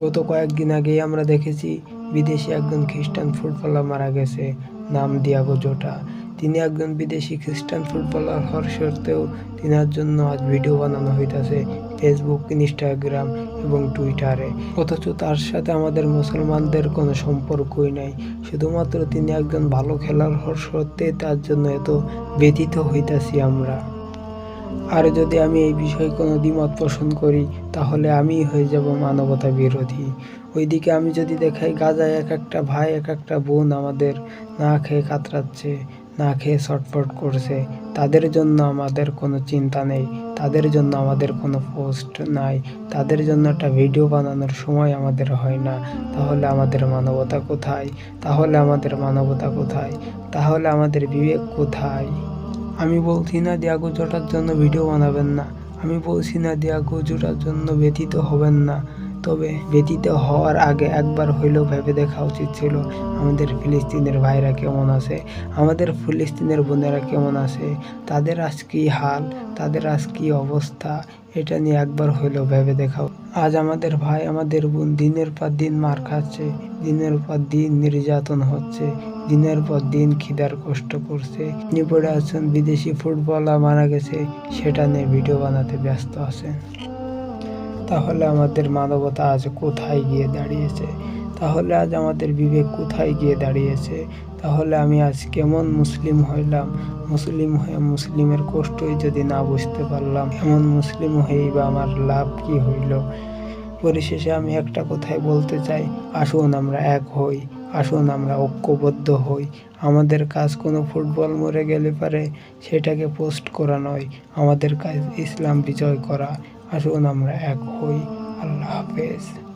গত কয়েকদিন আগেই আমরা দেখেছি বিদেশি একজন খ্রিস্টান ফুটবলার মারা গেছে, নাম দিয়াগো জোটা। তিনি একজন বিদেশি খ্রিস্টান ফুটবলার, হওয়ার সত্ত্বেও তিনার জন্য আজ ভিডিও বানানো হইতাছে ফেসবুক, ইনস্টাগ্রাম এবং টুইটারে। অথচ তার সাথে আমাদের মুসলমানদের কোনো সম্পর্কই নাই। শুধুমাত্র তিনি একজন ভালো খেলার হওয়ার সত্ত্বে তার জন্য এত ব্যথিত হইতাছি আমরা। আর যদি আমি এই বিষয়ে কোনো দ্বিমত পোষণ করি, তাহলে আমি হয়ে যাব মানবতা বিরোধী। ওইদিকে আমি যদি দেখাই, গাজায় এক একটা ভাই, এক একটা বোন আমাদের না খেয়ে কাতরাচ্ছে, না খেয়ে ছটফট করছে, তাদের জন্য আমাদের কোনো চিন্তা নেই, তাদের জন্য আমাদের কোনো পোস্ট নাই, তাদের জন্য একটা ভিডিও বানানোর সময় আমাদের হয় না। তাহলে আমাদের মানবতা কোথায়? তাহলে আমাদের মানবতা কোথায়? তাহলে আমাদের বিবেক কোথায়? আমি বলছি না দিয়াগো জোটার জন্য ভিডিও বানাবেন না আমি বলছি না দিয়াগো জোটার জন্য ব্যতীত হবেন না তবে ব্যতীত হওয়ার আগে একবার হইলেও ভেবে দেখা উচিত ছিল, আমাদের ফিলিস্তিনের ভাইরা কেমন আছে, আমাদের ফিলিস্তিনের বোনেরা কেমন আছে, তাদের আজ কী হাল, তাদের আজ কী অবস্থা, এটা নিয়ে একবার হইলেও ভেবে দেখা। আজ আমাদের ভাই আমাদের বোন দিনের পর দিন মার খাচ্ছে, দিনের পর দিন নির্যাতন হচ্ছে, দিনের পর দিন খিদার কষ্ট করছে। তিনি পড়ে আছেন, বিদেশি ফুটবলার মারা গেছে, সেটা নিয়ে ভিডিও বানাতে ব্যস্ত আছেন। তাহলে আমাদের মানবতা আজ কোথায় গিয়ে দাঁড়িয়েছে? তাহলে আজ আমাদের বিবেক কোথায় গিয়ে দাঁড়িয়েছে? তাহলে আমি আজ কেমন মুসলিম হইলাম? মুসলিম হয়ে মুসলিমের কষ্টই যদি না বুঝতে পারলাম, এমন মুসলিম হয়েই বা আমার লাভ কি হইল? পরিশেষে আমি একটা কথাই বলতে চাই, আসুন আমরা এক হই, আসুন আমরা ঐক্যবদ্ধ হই। আমাদের কাজ কোনো ফুটবল মরে গেলে পারে, সেটাকে পোস্ট করা নয়, আমাদের কাজ ইসলাম বিজয় করা। আসুন আমরা এক হই। আল্লাহ হাফেজ।